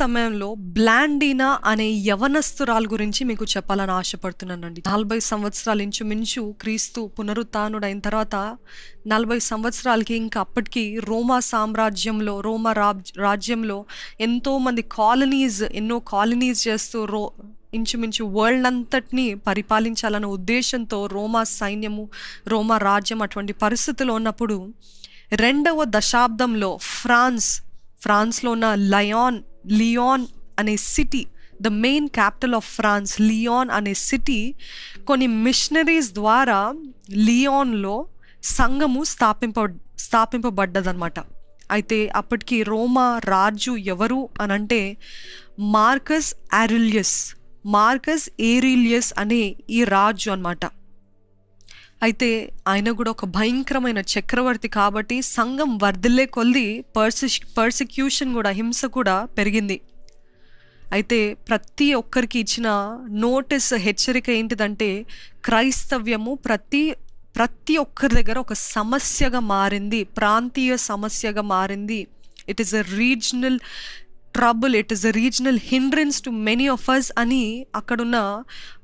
సమయంలో బ్లాండీనా అనే యవనస్తురాలు గురించి మీకు చెప్పాలని ఆశపడుతున్నానండి. నలభై సంవత్సరాలు ఇంచుమించు క్రీస్తు పునరుత్నుడైన తర్వాత నలభై సంవత్సరాలకి ఇంకా అప్పటికి రోమా సామ్రాజ్యంలో రోమా రాజ్ రాజ్యంలో ఎంతోమంది కాలనీస్ ఎన్నో కాలనీస్ చేస్తూ రో ఇంచుమించు వరల్డ్ అంతటిని పరిపాలించాలన్న ఉద్దేశంతో రోమా సైన్యము రోమా రాజ్యం అటువంటి పరిస్థితులు ఉన్నప్పుడు రెండవ దశాబ్దంలో ఫ్రాన్స్ ఫ్రాన్స్లో ఉన్న లయాన్ లియాన్ అనే city the main capital of France Lyon అనే సిటీ కొన్ని మిషనరీస్ ద్వారా లియాన్లో సంఘము స్థాపింప స్థాపింపబడ్డదనమాట అయితే అప్పటికి రోమా రాజు ఎవరు అని అంటే మార్కస్ ఆరిలియస్ మార్కస్ ఏరిలియస్ అనే ఈ రాజు అనమాట అయితే ఆయన కూడా ఒక భయంకరమైన చక్రవర్తి కాబట్టి సంఘం వర్ధిల్లే కొద్ది పర్సి పర్సిక్యూషన్ కూడా హింస కూడా పెరిగింది. అయితే ప్రతి ఒక్కరికి ఇచ్చిన నోటీస్ హెచ్చరిక ఏంటిదంటే క్రైస్తవ్యము ప్రతి ప్రతి ఒక్కరి దగ్గర ఒక సమస్యగా మారింది ప్రాంతీయ సమస్యగా మారింది. It is a regional trouble it is a regional hindrance to many of us అని అక్కడున్న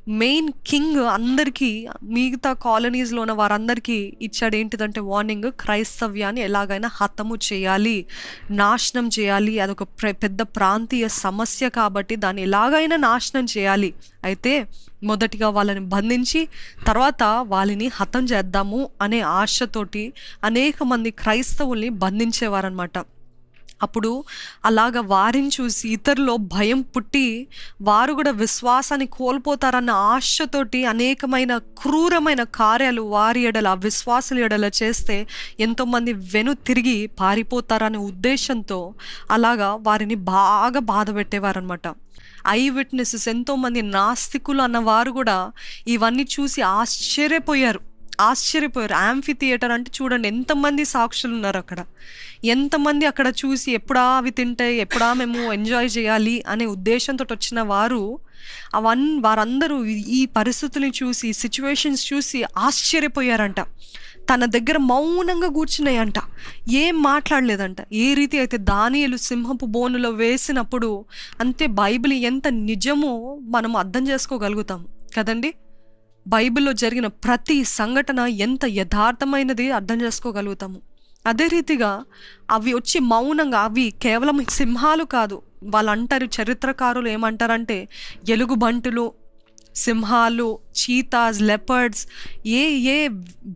మెయిన్ కింగ్ అందరికీ మిగతా కాలనీస్లో ఉన్న వారందరికీ ఇచ్చాడు ఏంటిదంటే వార్నింగ్ క్రైస్తవ్యాన్ని ఎలాగైనా హతము చేయాలి నాశనం చేయాలి అదొక పెద్ద ప్రాంతీయ సమస్య కాబట్టి దాన్ని ఎలాగైనా నాశనం చేయాలి. అయితే మొదటిగా వాళ్ళని బంధించి తర్వాత వాళ్ళని హతం చేద్దాము అనే ఆశతోటి అనేక మంది క్రైస్తవుల్ని బంధించేవారనమాట అప్పుడు అలాగ వారిని చూసి ఇతరులో భయం పుట్టి వారు కూడా విశ్వాసాన్ని కోల్పోతారన్న ఆశతోటి అనేకమైన క్రూరమైన కార్యాలు వారి ఎడల విశ్వాసుల ఎడల చేస్తే ఎంతోమంది వెను తిరిగి పారిపోతారనే ఉద్దేశంతో అలాగా వారిని బాగా బాధ పెట్టేవారనమాట ఐ విట్నెసెస్ ఎంతోమంది నాస్తికులు అన్న వారు కూడా ఇవన్నీ చూసి ఆశ్చర్యపోయారు. ఆశ్చర్యపోయారు. యాంఫీ థియేటర్ అంటే చూడండి ఎంతమంది సాక్షులు ఉన్నారు అక్కడ. ఎంతమంది అక్కడ చూసి ఎప్పుడా అవి తింటే ఎప్పుడా మేము ఎంజాయ్ చేయాలి అనే ఉద్దేశంతో వచ్చిన వారు అవన్ వారందరూ ఈ- ఈ పరిస్థితుల్ని చూసి సిచ్యువేషన్స్ చూసి ఆశ్చర్యపోయారంట. తన దగ్గర మౌనంగా కూర్చున్నాయంట. ఏం మాట్లాడలేదంట. ఏ రీతి అయితే దానియలు సింహపు బోనులో వేసినప్పుడు అంతే బైబిల్ ఎంత నిజమో మనం అర్థం చేసుకోగలుగుతాం. కదండి? బైబిల్లో జరిగిన ప్రతి సంఘటన ఎంత యథార్థమైనది అర్థం చేసుకోగలుగుతాము. అదే రీతిగా అవి వచ్చి మౌనంగా అవి కేవలం సింహాలు కాదు. వాళ్ళు అంటారు చరిత్రకారులు ఏమంటారంటే ఎలుగుబంటులు సింహాలు చీతాస్ లెపర్డ్స్ ఏ ఏ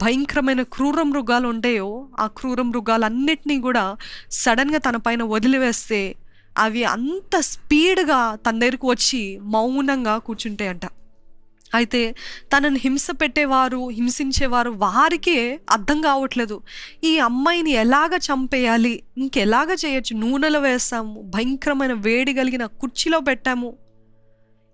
భయంకరమైన క్రూర మృగాలు ఉంటాయో ఆ క్రూర మృగాలన్నిటినీ కూడా సడన్గా తన పైన వదిలివేస్తే అవి అంత స్పీడ్గా తన దగ్గరకు వచ్చి మౌనంగా కూర్చుంటాయంట. అయితే తనను హింస పెట్టేవారు హింసించేవారు వారికే అర్థం కావట్లేదు. ఈ అమ్మాయిని ఎలాగ చంపేయాలి? ఇంకెలాగ చేయొచ్చు? నూనెలో వేస్తాము భయంకరమైన వేడి కలిగిన కుర్చీలో పెట్టాము.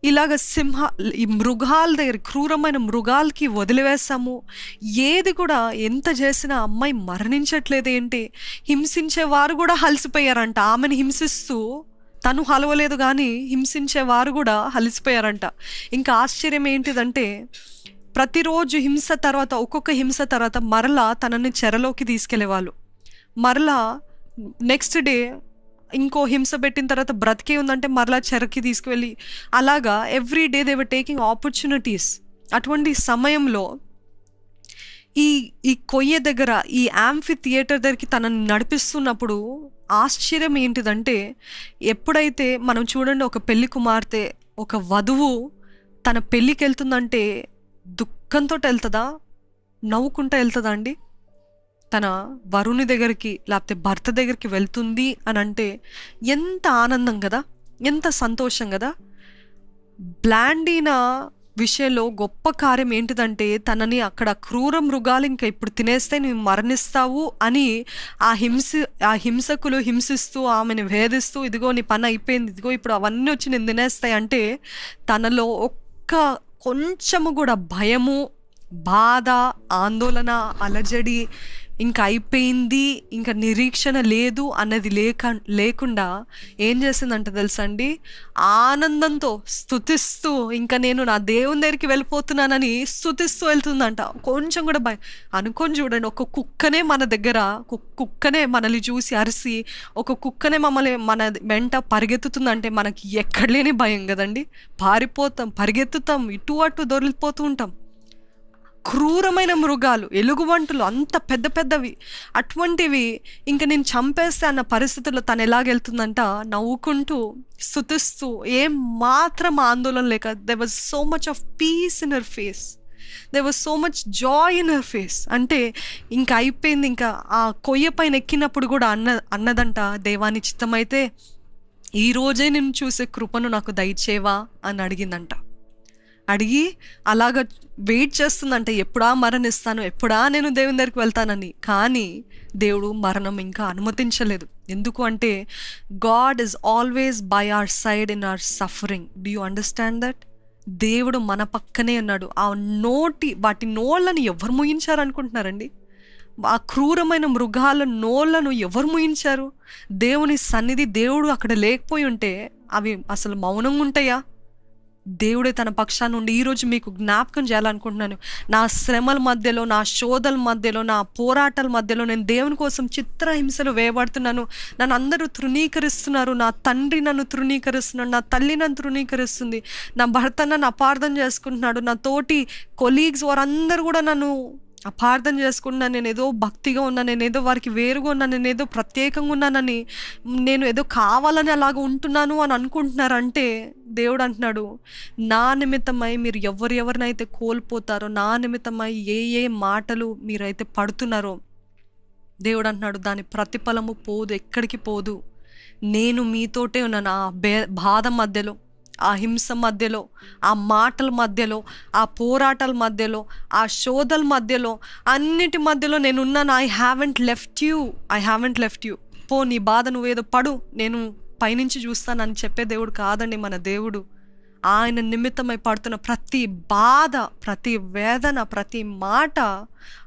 ఇలాగ సింహ ఈ మృగాల దగ్గర క్రూరమైన మృగాలకి వదిలివేస్తాము. ఏది కూడా ఎంత చేసినా అమ్మాయి మరణించట్లేదు ఏంటి హింసించే వారు కూడా అలసిపోయారంట. ఆమెను హింసిస్తూ తను హలవలేదు కానీ హింసించే వారు కూడా హలిసిపోయారంట. ఇంకా ఆశ్చర్యం ఏంటిదంటే ప్రతిరోజు హింస తర్వాత ఒక్కొక్క హింస తర్వాత మరలా తనని చెరలోకి తీసుకెళ్ళేవాళ్ళు. మరలా నెక్స్ట్ డే ఇంకో హింస పెట్టిన తర్వాత బ్రతికే ఉందంటే మరలా చెరకి తీసుకువెళ్ళి అలాగా every day they were taking opportunities. అటువంటి సమయంలో ఈ ఈ కొయ్య దగ్గర ఈ యాంఫీ థియేటర్ దగ్గరికి తనని నడిపిస్తున్నప్పుడు ఆశ్చర్యం ఏంటిదంటే ఎప్పుడైతే మనం చూడండి ఒక పెళ్ళి కుమార్తె ఒక వధువు తన పెళ్ళికి వెళ్తుందంటే దుఃఖంతో వెళ్తుందా నవ్వుకుంటా వెళ్తుందా అండి? తన వరుని దగ్గరికి లేకపోతే భర్త దగ్గరికి వెళ్తుంది అని అంటే ఎంత ఆనందం కదా? ఎంత సంతోషం కదా? బ్లాండీనా విషయంలో గొప్ప కార్యం ఏంటిదంటే తనని అక్కడ క్రూర మృగాలు ఇంకా ఇప్పుడు తినేస్తే నువ్వు మరణిస్తావు అని ఆ హింస ఆ హింసకులు హింసిస్తూ ఆమెను వేధిస్తూ ఇదిగో నీ పని అయిపోయింది ఇదిగో ఇప్పుడు అవన్నీ వచ్చి నేను తినేస్తాయి అంటే తనలో ఒక్క కొంచెము కూడా భయము బాధ ఆందోళన అలజడి ఇంకా అయిపోయింది ఇంకా నిరీక్షణ లేదు అన్నది లేక లేకుండా ఏం చేసిందంట తెలుసా అండి ఆనందంతో స్థుతిస్తూ ఇంకా నేను నా దేవుని దగ్గరికి వెళ్ళిపోతున్నానని స్థుతిస్తూ వెళ్తుందంట. కొంచెం కూడా భయం. అనుకొని చూడండి ఒక కుక్కనే మన దగ్గర కు- కుక్కనే మనల్ని చూసి అరిసి ఒక కుక్కనే మమ్మల్ని మన వెంట పరిగెత్తుతుందంటే మనకి ఎక్కడ లేని భయం కదండి? పారిపోతాం పరిగెత్తుతాం ఇటు అటు దొరికిపోతూ ఉంటాం. క్రూరమైన మృగాలు ఎలుగుబంటులు అంత పెద్ద పెద్దవి. అటువంటివి ఇంకా నేను చంపేస్తే అన్న పరిస్థితుల్లో తను ఎలాగెళ్తుందంట నవ్వుకుంటూ స్థుతిస్తూ ఏం మాత్రం ఆందోళన లేక they was so much of peace in her face they was so much joy in her face అంటే ఇంకా అయిపోయింది ఇంకా ఆ కొయ్య పైన ఎక్కినప్పుడు కూడా అన్న అన్నదంట దేవాని చిత్తమైతే ఈ రోజే నేను చూసే కృపను నాకు దయచేవా? అని అడిగిందంట. అడిగి అలాగ వెయిట్ చేస్తుందంటే ఎప్పుడా మరణిస్తాను? ఎప్పుడా నేను దేవుని దగ్గరికి వెళ్తానని? కానీ దేవుడు మరణం ఇంకా అనుమతించలేదు. ఎందుకు అంటే God is always by our side in our suffering. Do you understand that? దేవుడు మన పక్కనే ఉన్నాడు. ఆ నోటి వాటి నోళ్ళని ఎవరు ముగించారు అనుకుంటున్నారండి? ఆ క్రూరమైన మృగాల నోళ్ళను ఎవరు ముయించారు? దేవుని సన్నిధి దేవుడు అక్కడ లేకపోయి ఉంటే అవి అసలు మౌనంగా ఉంటాయా? దేవుడే తన పక్షాన నుండి ఈరోజు మీకు జ్ఞాపకం చేయాలనుకుంటున్నాను. నా శ్రమల మధ్యలో నా శోధల మధ్యలో నా పోరాటాల మధ్యలో నేను దేవుని కోసం చిత్రహింసలు వేయబడుతున్నాను. నన్ను అందరూ తృణీకరిస్తున్నారు. నా తండ్రి నన్ను తృణీకరిస్తున్నాడు. నా తల్లి నన్ను తృణీకరిస్తుంది. నా భర్త నన్ను అపార్థం చేసుకుంటున్నాడు. నా తోటి కొలీగ్స్ వారందరూ కూడా నన్ను అపార్థం చేసుకున్నా నేను ఏదో భక్తిగా ఉన్నా నేను ఏదో వారికి వేరుగా ఉన్నా నేను ఏదో ప్రత్యేకంగా ఉన్నానని నేను ఏదో కావాలని అలాగ ఉంటున్నాను అని అనుకుంటున్నారంటే దేవుడు అంటున్నాడు నా నిమిత్తమై మీరు ఎవరు ఎవరినైతే కోల్పోతారో నా నిమిత్తమై ఏ ఏ మాటలు మీరైతే పడుతున్నారో దేవుడు అంటున్నాడు దాని ప్రతిఫలము పోదు ఎక్కడికి పోదు. నేను మీతోటే ఉన్నాను ఆ బే బాధ మధ్యలో. ఆ హింస మధ్యలో ఆ మాటల మధ్యలో ఆ పోరాటాల మధ్యలో ఆ శోధల మధ్యలో అన్నిటి మధ్యలో నేను ఉన్నాను I haven't left you I haven't left you పో నీ బాధ నువ్వేదో పడు. నేను పైనుంచి చూస్తానని చెప్పే దేవుడు కాదండి మన దేవుడు. ఆయన నిమిత్తమై పడుతున్న ప్రతి బాధ ప్రతి వేదన ప్రతి మాట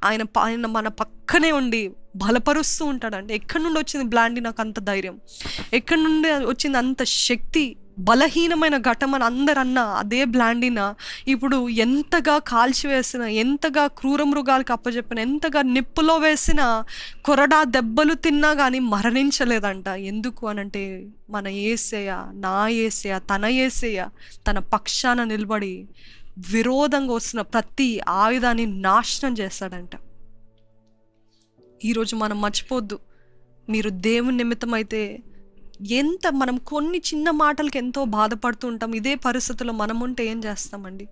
ఆయన ప- ఆయన మన పక్కనే ఉండి బలపరుస్తూ ఉంటాడండి. ఎక్కడి నుండి వచ్చింది బ్లాండి నాకు అంత ధైర్యం? ఎక్కడి నుండి వచ్చింది అంత శక్తి? బలహీనమైన ఘటమని అందరు అన్న అదే బ్లాండిన ఇప్పుడు ఎంతగా కాల్చివేసిన ఎంతగా క్రూర మృగాలకు అప్పచెప్పిన ఎంతగా నిప్పులో వేసిన కొరడా దెబ్బలు తిన్నా కానీ మరణించలేదంట. ఎందుకు అనంటే మన ఏసేయ నా ఏసయ్య తన ఏసయ్య తన పక్షాన నిలబడి విరోధంగా వస్తున్న ప్రతి ఆయుధాన్ని నాశనం చేస్తాడంట. ఈరోజు మనం మర్చిపోద్దు మీరు దేవుని నిమిత్తం అయితే ఎంత మనం కొన్ని చిన్న మాటలకి ఎంతో బాధపడుతూ ఉంటాం ఇదే పరిస్థితుల్లో మనం ఉంటే ఏం చేస్తామండి?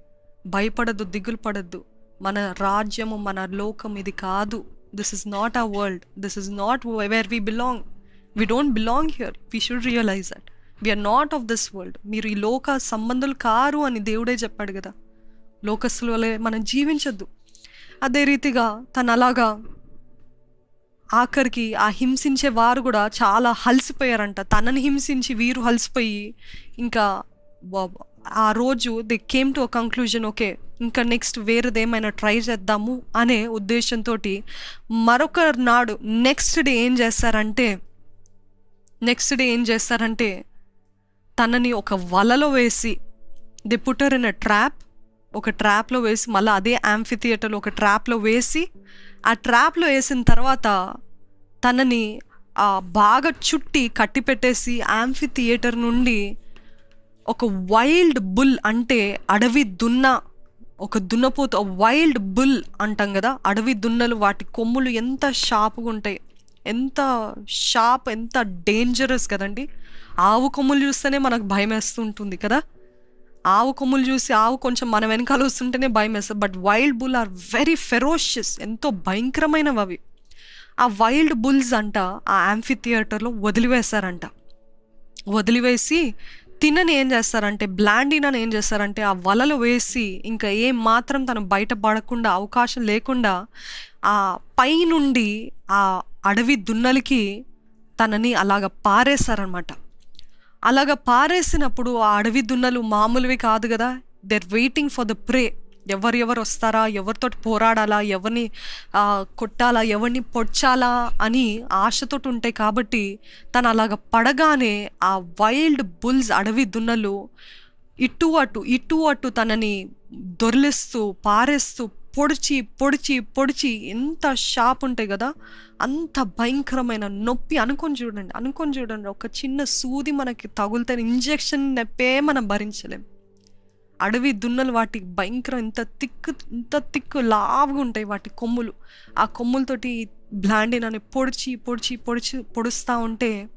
భయపడద్దు దిగులు పడద్దు. మన రాజ్యము మన లోకం ఇది కాదు. This is not a world this is not where we belong we don't belong here we should realize that we are not of this world మీరు ఈ లోక సంబంధులు కారు అని దేవుడే చెప్పాడు కదా. లోకస్తుల వలె మనం జీవించొద్దు. అదే రీతిగా తను అలాగా ఆఖరికి ఆ హింసించే వారు కూడా చాలా హలసిపోయారంట. తనని హింసించి వీరు హలసిపోయి ఇంకా ఆ రోజు they came to a conclusion okay ఇంకా నెక్స్ట్ వేరేదేమైనా ట్రై చేద్దాము అనే ఉద్దేశంతో మరొక నాడు నెక్స్ట్ డే ఏం చేస్తారంటే నెక్స్ట్ డే ఏం చేస్తారంటే తనని ఒక వలలో వేసి they put her in a trap ఒక ట్రాప్లో వేసి మళ్ళీ అదే యాంఫీ థియేటర్లో ఒక ట్రాప్లో వేసి ఆ ట్రాప్లో వేసిన తర్వాత తనని ఆ బాగా చుట్టి కట్టి పెట్టేసి యాంఫీ థియేటర్ నుండి ఒక వైల్డ్ బుల్ అంటే అడవి దున్న ఒక దున్నపోత వైల్డ్ బుల్ అంటాం కదా అడవి దున్నలు వాటి కొమ్ములు ఎంత షార్ప్గా ఉంటాయి ఎంత షార్ప్ ఎంత డేంజరస్ కదండి. ఆవు కొమ్ములు చూస్తేనే మనకు భయం వేస్తుంటుంది కదా. ఆవు కొమ్ములు చూసి ఆవు కొంచెం మన వెనకాల వస్తుంటేనే భయం వేస్తుంది. But wild bull are very ferocious ఎంతో భయంకరమైనవి అవి. ఆ వైల్డ్ బుల్స్ అంట ఆ యాంఫీ థియేటర్లో వదిలివేశారంట. వదిలివేసి తినని ఏం చేస్తారంటే బ్లాండినని ఏం చేస్తారంటే ఆ వలలు వేసి ఇంకా ఏం మాత్రం తను బయటపడకుండా అవకాశం లేకుండా ఆ పై నుండి ఆ అడవి దున్నలకి తనని అలాగ పారేశారనమాట అలాగ పారేసినప్పుడు ఆ అడవి దున్నలు మామూలువి కాదు కదా. They're waiting for the prey ఎవరు ఎవరు వస్తారా? ఎవరితో పోరాడాలా? ఎవరిని కొట్టాలా? ఎవరిని పొడ్చాలా? అని ఆశతోటి ఉంటాయి కాబట్టి తను అలాగ పడగానే ఆ వైల్డ్ బుల్స్ అడవి దున్నలు ఇటు అటు ఇటు అటు తనని దొరిలిస్తూ పారేస్తూ పొడిచి పొడిచి పొడిచి ఎంత షాప్ ఉంటాయి కదా అంత భయంకరమైన నొప్పి అనుకొని చూడండి అనుకొని చూడండి ఒక చిన్న సూది మనకి తగులితే ఇంజెక్షన్ నొప్పే మనం భరించలేం. అడవి దున్నలు వాటి భయంకరం ఇంత తిక్కు ఇంత తిక్కు లావుగా ఉంటాయి వాటి కొమ్ములు. ఆ కొమ్ములతోటి బ్లాండిన్ అని పొడిచి పొడిచి పొడిచి పొడుస్తూ ఉంటే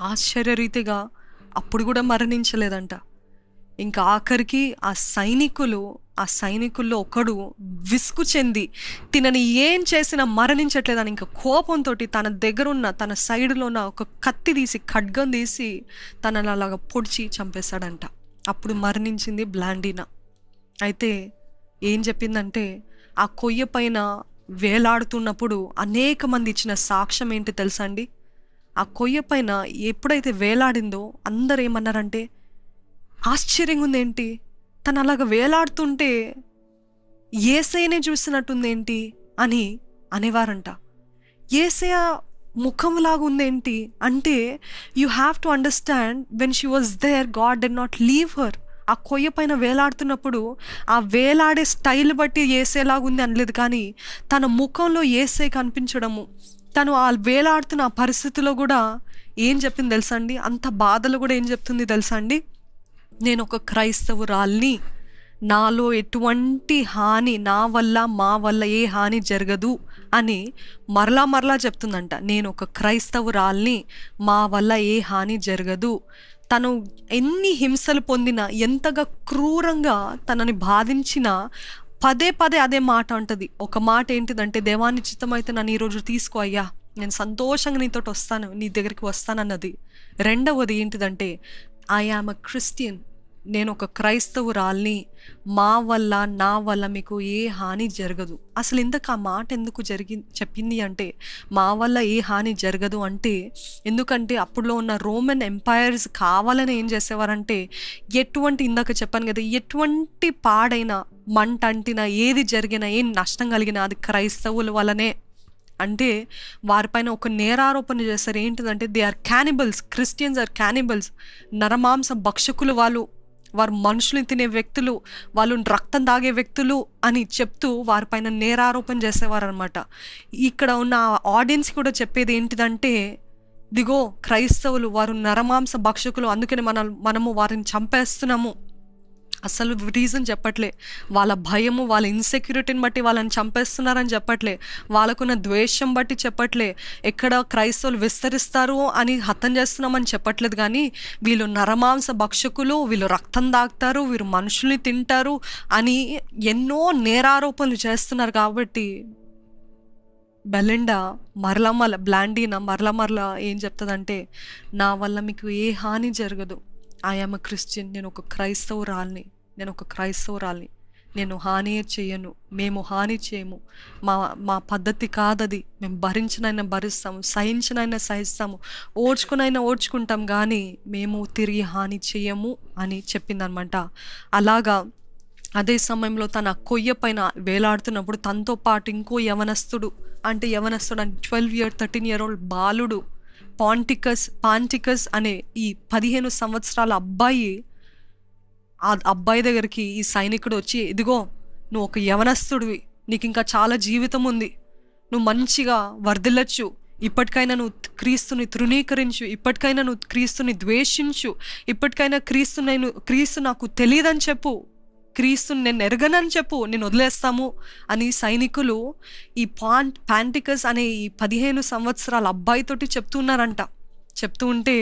ఆశ్చర్యరీతిగా అప్పుడు కూడా మరణించలేదంట. ఇంకా ఆఖరికి ఆ సైనికులు ఆ సైనికుల్లో ఒకడు విసుగు చెంది తినని ఏం చేసినా మరణించట్లేదని ఇంకా కోపంతో తన దగ్గర ఉన్న తన సైడ్లో ఉన్న ఒక కత్తి తీసి ఖడ్గం తీసి తనని అలాగ పొడిచి చంపేశాడంట. అప్పుడు మరణించింది బ్లాండీనా. అయితే ఏం చెప్పిందంటే ఆ కొయ్య పైన వేలాడుతున్నప్పుడు అనేక మంది ఇచ్చిన సాక్ష్యం ఏంటి తెలుసా అండి? ఆ కొయ్య పైన ఎప్పుడైతే వేలాడిందో అందరు ఏమన్నారంటే ఆశ్చర్యంగా ఉందేంటి తను అలాగ వేలాడుతుంటే ఏసైనే చూసినట్టుందేంటి అని అనేవారంట. ఏసయ ముఖంలాగా ఉందేంటి అంటే you have to understand when she was there God did not leave her ఆ కొయ్య పైన వేలాడుతున్నప్పుడు ఆ వేలాడే స్టైల్ బట్టి ఏసేలాగా ఉంది అనలేదు కానీ తన ముఖంలో ఏసే కనిపించడము తను ఆ వేలాడుతున్న ఆ పరిస్థితిలో కూడా ఏం చెప్పింది తెలుసా అండి? అంత బాధలు కూడా ఏం చెప్తుంది తెలుసా అండి? నేను ఒక క్రైస్తవురాల్ని. నాలో ఎటువంటి హాని నా వల్ల మా వల్ల ఏ హాని జరగదు అని మరలా మరలా చెప్తుందంట. నేను ఒక క్రైస్తవురాల్ని మా వల్ల ఏ హాని జరగదు. తను ఎన్ని హింసలు పొందినా ఎంతగా క్రూరంగా తనని బాధించినా పదే పదే అదే మాట ఉంటుంది ఒక మాట ఏంటిదంటే దేవాన్ని చిత్తమైతే నన్ను ఈరోజు తీసుకో అయ్యా. నేను సంతోషంగా నీతోటి వస్తాను నీ దగ్గరికి వస్తానన్నది. రెండవది ఏంటిదంటే ఐ అ క్రిస్టియన్ నేను ఒక క్రైస్తవురాల్ని మా వల్ల నా వల్ల మీకు ఏ హాని జరగదు. అసలు ఇంతకు ఆ మాట ఎందుకు జరిగి చెప్పింది అంటే మా వల్ల ఏ హాని జరగదు అంటే ఎందుకంటే అప్పుడులో ఉన్న రోమన్ ఎంపైర్స్ కావాలని ఏం చేసేవారంటే ఎటువంటి ఇందాక చెప్పాను కదా ఎటువంటి పాడైన మంట అంటినా ఏది జరిగినా ఏం నష్టం కలిగినా అది క్రైస్తవుల వల్లనే అంటే వారిపైన ఒక నేరారోపణ చేస్తారు. ఏంటిదంటే they are cannibals Christians are cannibals నరమాంస భక్షకులు వాళ్ళు వారు మనుషులు తినే వ్యక్తులు వాళ్ళు రక్తం తాగే వ్యక్తులు అని చెప్తూ వారిపైన నేరారోపణ చేసేవారు అనమాట ఇక్కడ ఉన్న ఆడియన్స్ కూడా చెప్పేది ఏంటిదంటే దిగో క్రైస్తవులు వారు నరమాంస భక్షకులు అందుకని మన మనము వారిని చంపేస్తున్నాము. అసలు రీజన్ చెప్పట్లే. వాళ్ళ భయము వాళ్ళ ఇన్సెక్యూరిటీని బట్టి వాళ్ళని చంపేస్తున్నారని చెప్పట్లే. వాళ్ళకున్న ద్వేషం బట్టి చెప్పట్లే. ఎక్కడ క్రైస్తవులు విస్తరిస్తారు అని హతం చేస్తున్నామని చెప్పట్లేదు కానీ వీళ్ళు నరమాంస భక్షకులు వీళ్ళు రక్తం దాగుతారు వీరు మనుషుల్ని తింటారు అని ఎన్నో నేరారోపణలు చేస్తున్నారు కాబట్టి బెలిండా మరల మరల బ్లాండీనా మరల మరల ఏం చెప్తుందంటే నా వల్ల మీకు ఏ హాని జరగదు. ఐఎమ్ క్రిస్టియన్ నేను ఒక క్రైస్తవురాల్ని. నేను ఒక క్రైస్తవురాలి నేను హాని చేయను. మేము హాని చేయము. మా మా పద్ధతి కాదది. మేము భరించినైనా భరిస్తాము. సహించినైనా సహిస్తాము. ఓడ్చుకునైనా ఓడ్చుకుంటాం కానీ మేము తిరిగి హాని చేయము అని చెప్పిందనమాట. అలాగా అదే సమయంలో తన కొయ్య పైన వేలాడుతున్నప్పుడు తనతో పాటు ఇంకో యవనస్తుడు అంటే యవనస్తుడు అంటే twelve year thirteen year old బాలుడు పాంటికస్ పాంటికస్ అనే ఈ పదిహేను సంవత్సరాల అబ్బాయి ఆ అబ్బాయి దగ్గరికి ఈ సైనికుడు వచ్చి ఇదిగో నువ్వు ఒక యవనస్తుడివి. నీకు ఇంకా చాలా జీవితం ఉంది నువ్వు మంచిగా వర్ధిల్లచ్చు. ఇప్పటికైనా నువ్వు క్రీస్తుని తృణీకరించు. ఇప్పటికైనా నువ్వు క్రీస్తుని ద్వేషించు. ఇప్పటికైనా క్రీస్తు నేను క్రీస్తు నాకు తెలియదని చెప్పు. క్రీస్తుని నేను ఎరగనని చెప్పు. నేను వదిలేస్తాము. అని సైనికులు ఈ పాన్ ప్యాంటికస్ అనే ఈ పదిహేను సంవత్సరాల అబ్బాయితోటి చెప్తున్నారంట. చెప్తూ ఉంటే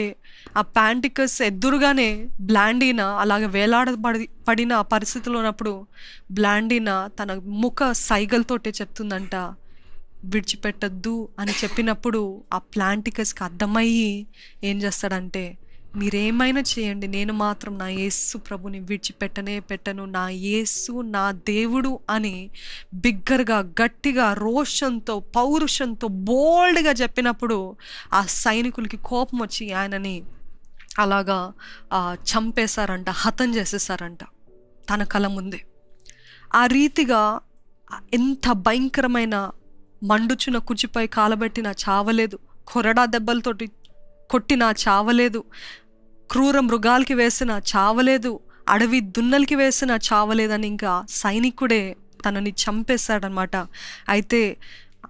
ఆ ప్యాంటికస్ ఎదురుగానే బ్లాండీనా అలాగే వేలాడబడి పడిన ఆ పరిస్థితిలో ఉన్నప్పుడు బ్లాండీనా తన ముఖ సైగలతోటే చెప్తుందంట విడిచిపెట్టద్దు అని చెప్పినప్పుడు ఆ ప్లాంటికస్కి అర్థమయ్యి ఏం చేస్తాడంటే మీరేమైనా చేయండి. నేను మాత్రం నా యేసు ప్రభుని విడిచిపెట్టనే పెట్టను. నా యేసు నా దేవుడు అని బిగ్గరగా గట్టిగా రోషంతో పౌరుషంతో బోల్డ్గా చెప్పినప్పుడు ఆ సైనికులకి కోపం వచ్చి ఆయనని అలాగా చంపేశారంట హతం చేసేసారంట తన కళ ముందే. ఆ రీతిగా ఎంత భయంకరమైన మండుచున కుచిపై కాలబెట్టినా చావలేదు. కొరడా దెబ్బలతోటి కొట్టినా చావలేదు. క్రూర మృగాలకి వేసిన చావలేదు అడవి దున్నలకి వేసిన చావలేదని ఇంకా సైనికుడే తనని చంపేశాడనమాట. అయితే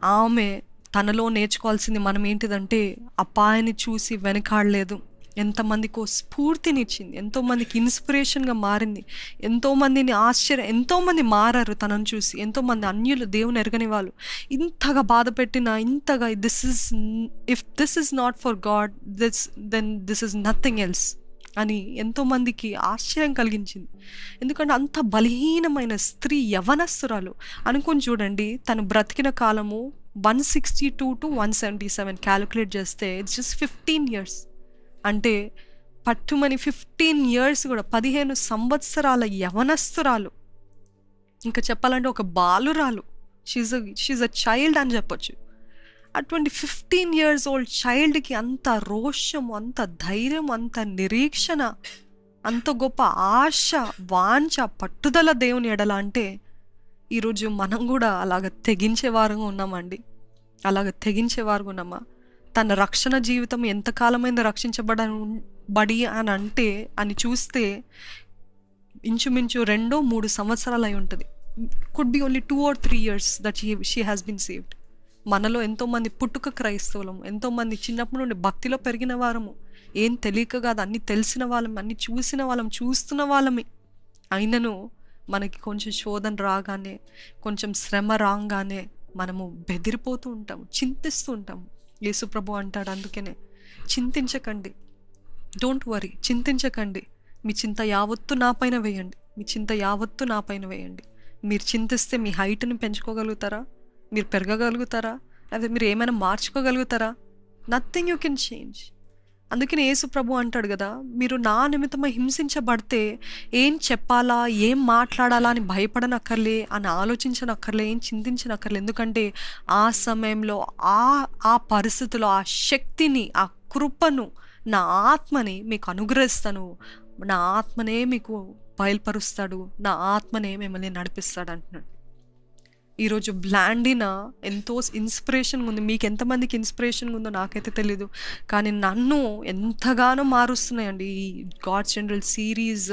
ఆమె తనలో నేర్చుకోవాల్సింది మనం ఏంటిదంటే అపాయాన్ని చూసి వెనకాడలేదు. ఎంతమందికో స్ఫూర్తినిచ్చింది ఎంతోమందికి ఇన్స్పిరేషన్గా మారింది ఎంతోమందిని ఆశ్చర్య ఎంతోమంది మారారు తనను చూసి ఎంతోమంది అన్యులు దేవుని ఎరగని వాళ్ళు. ఇంతగా బాధ పెట్టిన ఇంతగా this is if this is not for God this then this is nothing else అని ఎంతోమందికి ఆశ్చర్యం కలిగించింది. ఎందుకంటే అంత బలహీనమైన స్త్రీ యవనస్తురాలు అనుకొని చూడండి తను బ్రతికిన కాలము one sixty two to one seventy seven calculate చేస్తే ఇట్స్ జస్ట్ ఫిఫ్టీన్ ఇయర్స్ అంటే పట్టుమని ఫిఫ్టీన్ ఇయర్స్ కూడా పదిహేను సంవత్సరాల యవనస్తురాలు. ఇంకా చెప్పాలంటే ఒక బాలురాలు. షీజ్ షీజ్ అ చైల్డ్ అని చెప్పొచ్చు. అటువంటి ఫిఫ్టీన్ ఇయర్స్ ఓల్డ్ చైల్డ్కి అంత రోషం అంత ధైర్యం అంత నిరీక్షణ అంత గొప్ప ఆశ వాంఛ పట్టుదల దేవుని ఎడల అంటే ఈరోజు మనం కూడా అలాగ తెగించే వారంగా ఉన్నామండి. అలాగ తెగించే వారుగా ఉన్నామా? తన రక్షణ జీవితం ఎంతకాలమైందో రక్షించబడ బడి అని అంటే అని చూస్తే ఇంచుమించు రెండో మూడు సంవత్సరాలు అయి ఉంటుంది. Could be only two or three years that she she has been saved మనలో ఎంతోమంది పుట్టుక క్రైస్తవులము ఎంతోమంది చిన్నప్పటి నుండి భక్తిలో పెరిగిన వారము ఏం తెలియక కాదు అన్ని తెలిసిన వాళ్ళం అన్ని చూసిన వాళ్ళం చూస్తున్న వాళ్ళమే. అయినను మనకి కొంచెం శోధన రాగానే కొంచెం శ్రమ రాగానే మనము బెదిరిపోతూ ఉంటాము చింతిస్తూ ఉంటాము. యేసుప్రభు అంటాడు అందుకనే చింతించకండి. డోంట్ వరీ చింతించకండి. మీ చింత యావత్తు నా పైన వేయండి. మీ చింత యావత్తు నా పైన వేయండి. మీరు చింతిస్తే మీ హైట్ని పెంచుకోగలుగుతారా? మీరు పెరగగలుగుతారా? అదే మీరు ఏమైనా మార్చుకోగలుగుతారా? నథింగ్ యూ కెన్ చేంజ్ అందుకని యేసు ప్రభు అంటాడు కదా మీరు నా నిమిత్తమై హింసించబడితే ఏం చెప్పాలా ఏం మాట్లాడాలా అని భయపడనక్కర్లే అని ఆలోచించనక్కర్లే ఏం చింతించనక్కర్లే. ఎందుకంటే ఆ సమయంలో ఆ ఆ పరిస్థితిలో ఆ శక్తిని ఆ కృపను నా ఆత్మని మీకు అనుగ్రహిస్తాను. నా ఆత్మనే మీకు బయలుపరుస్తాడు. నా ఆత్మనే మిమ్మల్ని నడిపిస్తాడు అంటున్నాడు. ఈరోజు బ్లాండిన ఎంతో ఇన్స్పిరేషన్ ఉంది. మీకు ఎంతమందికి ఇన్స్పిరేషన్ ఉందో నాకైతే తెలీదు. కానీ నన్ను ఎంతగానో మారుస్తున్నాయండి. ఈ గాడ్ జనరల్ సిరీస్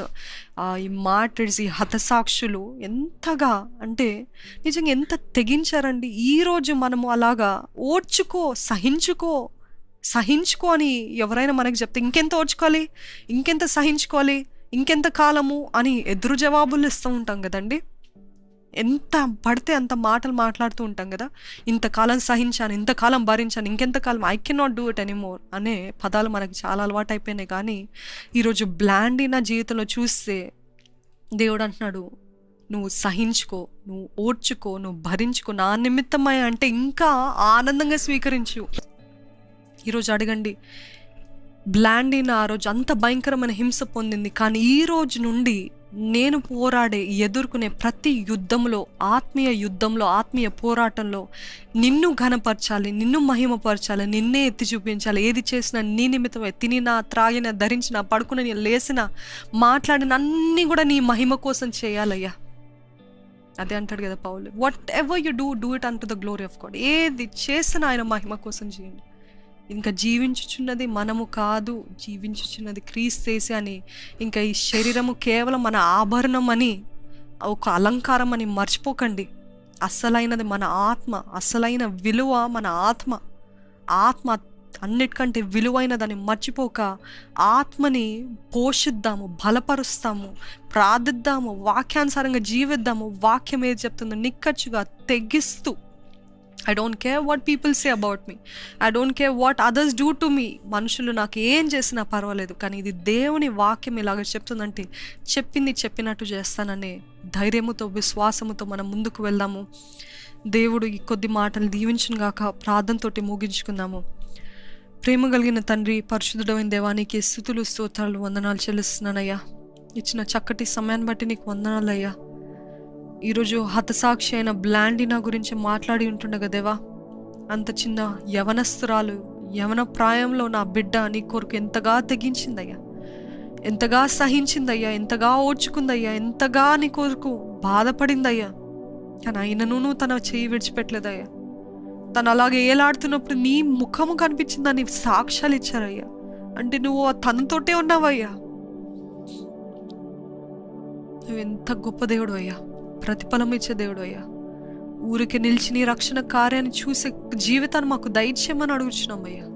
ఈ మార్టర్స్ ఈ హతసాక్షులు ఎంతగా అంటే నిజంగా ఎంత తెగించారండి. ఈరోజు మనము అలాగా ఓడ్చుకో సహించుకో సహించుకో అని ఎవరైనా మనకి చెప్తే ఇంకెంత ఓడ్చుకోవాలి ఇంకెంత సహించుకోవాలి? ఇంకెంత కాలము అని ఎదురు జవాబులు ఇస్తూ ఉంటాం కదండి. ఎంత పడితే అంత మాటలు మాట్లాడుతూ ఉంటాం కదా. ఇంతకాలం సహించాను ఇంతకాలం భరించాను ఇంకెంతకాలం I can not do it anymore అనే పదాలు మనకు చాలా అలవాటు అయిపోయినాయి. కానీ ఈరోజు బ్లాండి నా జీవితంలో చూస్తే దేవుడు అంటున్నాడు నువ్వు సహించుకో నువ్వు ఓడ్చుకో నువ్వు భరించుకో నా నిమిత్తమై అంటే ఇంకా ఆనందంగా స్వీకరించు. ఈరోజు అడగండి బ్లాండిన ఆ రోజు అంత భయంకరమైన హింస పొందింది కానీ ఈ రోజు నుండి నేను పోరాడే ఎదుర్కొనే ప్రతి యుద్ధంలో ఆత్మీయ యుద్ధంలో ఆత్మీయ పోరాటంలో నిన్ను ఘనపరచాలి నిన్ను మహిమపరచాలి నిన్నే ఎత్తి చూపించాలి. ఏది చేసినా నీ నిమిత్తమే. తినినా త్రాగిన ధరించిన పడుకుని లేసిన మాట్లాడిన అన్నీ కూడా నీ మహిమ కోసం చేయాలయ్యా. అదే అంటాడు కదా Paul. Whatever you do do it unto the glory of God ఏది చేసినా ఆయన మహిమ కోసం చేయండి. ఇంకా జీవించుచున్నది మనము కాదు జీవించుచున్నది క్రీస్తేసి అని. ఇంకా ఈ శరీరము కేవలం మన ఆభరణం అని ఒక అలంకారం అని మర్చిపోకండి. అస్సలైనది మన ఆత్మ అస్సలైన విలువ మన ఆత్మ. ఆత్మ అన్నిటికంటే విలువైనదని మర్చిపోక ఆత్మని పోషిద్దాము బలపరుస్తాము ప్రార్థిద్దాము వాక్యానుసారంగా జీవిద్దాము. వాక్యం ఏది చెప్తుందో నిక్కచ్చుగా తెగిస్తూ I don't care what people say about me I don't care what others do to me మనుషులు నాకు ఏం చేసినా పర్వాలేదు కానీ ఇది దేవుని వాక్యం ఇలాగ చెప్తుందంటే చెప్పింది చెప్పినట్టు చేస్తాననే ధైర్యముతో విశ్వాసముతో మనం ముందుకు వెళ్దాము. దేవుడు ఈ కొద్ది మాటలు దీవించిన గాక ప్రార్థనతో ముగించుకుందాము. ప్రేమ కలిగిన తండ్రి పరిశుద్ధుడమైన దేవానికి స్థుతులు స్తోత్రాలు వందనాలు చెల్లిస్తున్నానయ్యా. ఇచ్చిన చక్కటి సమయాన్ని బట్టి నీకు వందనాలయ్యా ఈరోజు హతసాక్షి అయిన బ్లాండినా గురించి మాట్లాడి ఉంటుండగా దేవా అంత చిన్న యవనస్తురాలు యవన ప్రాయంలో నా బిడ్డ నీ కొరకు ఎంతగా తెగించిందయ్యా. ఎంతగా సహించిందయ్యా ఎంతగా ఓర్చుకుందయ్యా ఎంతగా నీ కొరకు బాధపడిందయ్యా. కానీ అయినను తన చేయి విడిచిపెట్టలేదయ్యా. తను అలాగే ఏలాడుతున్నప్పుడు నీ ముఖము కనిపించిందని సాక్ష్యాలు ఇచ్చారయ్యా. అంటే నువ్వు తనతోటే ఉన్నావయ్యా. నువ్వు ఎంత గొప్ప దేవుడు అయ్యా. ప్రతిఫలం ఇచ్చే దేవుడు అయ్యా. ఊరికి నిలిచి నీ రక్షణ కార్యాన్ని చూసే జీవితాన్ని మాకు దయచేయమని అడుగుచున్నామయ్యా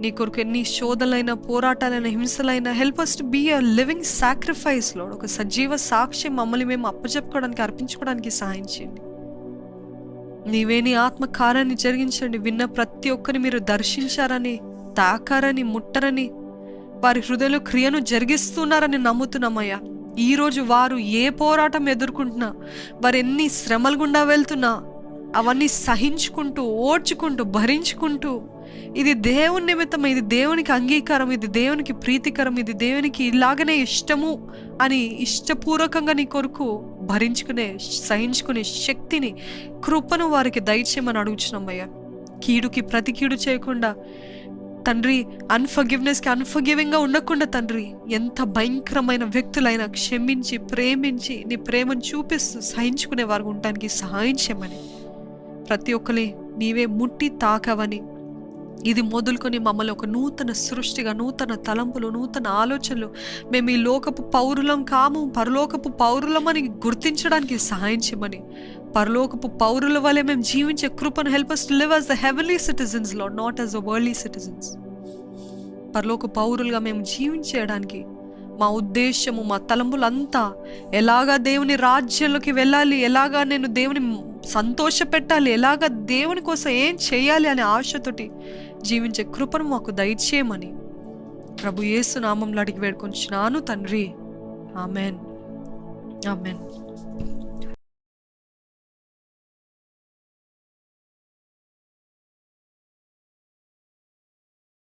నీ కొరకు ఎన్ని శోధలైన పోరాటాలైన హింసలైన help us to be a living సాక్రిఫైస్లో ఒక సజీవ సాక్షి మమ్మల్ని మేము అప్పచెప్పుకోవడానికి అర్పించుకోవడానికి సహాయం చేయండి. నీవే నీ ఆత్మ కార్యాన్ని జరిగించండి. విన్న ప్రతి ఒక్కరిని మీరు దర్శించారని తాకారని ముట్టరని వారి హృదయంలో క్రియను జరిగిస్తున్నారని నమ్ముతున్నామయ్యా ఈరోజు వారు ఏ పోరాటం ఎదుర్కొంటున్నా వారు ఎన్ని శ్రమలు గుండా వెళ్తున్నా అవన్నీ సహించుకుంటూ ఓడ్చుకుంటూ భరించుకుంటూ ఇది దేవుని నిమిత్తం ఇది దేవునికి అంగీకారం ఇది దేవునికి ప్రీతికరం ఇది దేవునికి ఇలాగనే ఇష్టము అని ఇష్టపూర్వకంగా నీ కొరకు భరించుకునే సహించుకునే శక్తిని కృపను వారికి దయచేయమని అడుగుచున్నామయ్యా కీడుకి ప్రతి కీడు చేయకుండా తండ్రి అన్ఫర్గివ్నెస్కి అన్ఫర్గివింగ్గా ఉండకుండా తండ్రి ఎంత భయంకరమైన వ్యక్తులైనా క్షమించి ప్రేమించి నీ ప్రేమను చూపిస్తూ సహించుకునే వారు ఉండటానికి సహాయం చేయమని. ప్రతి ఒక్కరి నీవే ముట్టి తాకవని. ఇది మొదలుకొని మమ్మల్ని ఒక నూతన సృష్టిగా నూతన తలంపులు నూతన ఆలోచనలు మేము ఈ లోకపు పౌరులం కాము పరలోకపు పౌరులమని గుర్తించడానికి సహాయం చేయమని. పరలోకపు పౌరుల వలె మేము జీవించే కృపను help us to live as the heavenly సిటిజన్స్లో not as a worldly citizens పరలోక పౌరులుగా మేము జీవించేయడానికి మా ఉద్దేశము మా తలంపులంతా ఎలాగా దేవుని రాజ్యంలోకి వెళ్ళాలి ఎలాగా నేను దేవుని సంతోష పెట్టాలి ఎలాగా దేవుని కోసం ఏం చేయాలి అనే ఆశతోటి జీవించే కృపను మాకు దయచేయమని ప్రభు యేసు నామంలో అడిగి వేడుకొంచున్నాను తండ్రి. ఆమెన్. ఆమెన్.